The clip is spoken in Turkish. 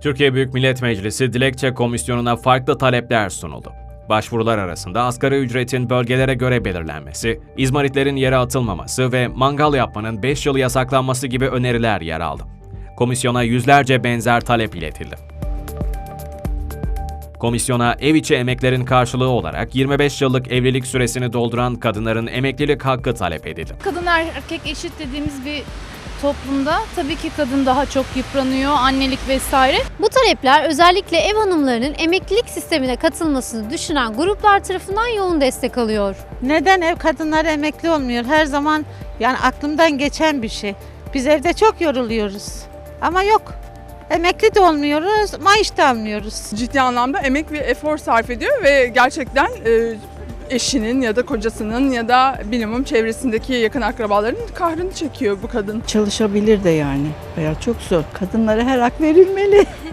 Türkiye Büyük Millet Meclisi Dilekçe Komisyonu'na farklı talepler sunuldu. Başvurular arasında asgari ücretin bölgelere göre belirlenmesi, izmaritlerin yere atılmaması ve mangal yapmanın 5 yıl yasaklanması gibi öneriler yer aldı. Komisyona yüzlerce benzer talep iletildi. Komisyona ev içi emeklerin karşılığı olarak 25 yıllık evlilik süresini dolduran kadınların emeklilik hakkı talep edildi. Kadın erkek eşit dediğimiz bir toplumda tabii ki kadın daha çok yıpranıyor, annelik vesaire. Bu talepler özellikle ev hanımlarının emeklilik sistemine katılmasını düşünen gruplar tarafından yoğun destek alıyor. Neden ev kadınları emekli olmuyor? Her zaman yani aklımdan geçen bir şey. Biz evde çok yoruluyoruz. Ama yok. Emekli de olmuyoruz, maaş da almıyoruz. ciddi anlamda emek ve efor sarf ediyor ve gerçekten e, eşinin ya da kocasının ya da bilimum çevresindeki yakın akrabaların kahrını çekiyor bu kadın. Çalışabilir de yani. Bayağı çok zor. Kadınlara her hak verilmeli.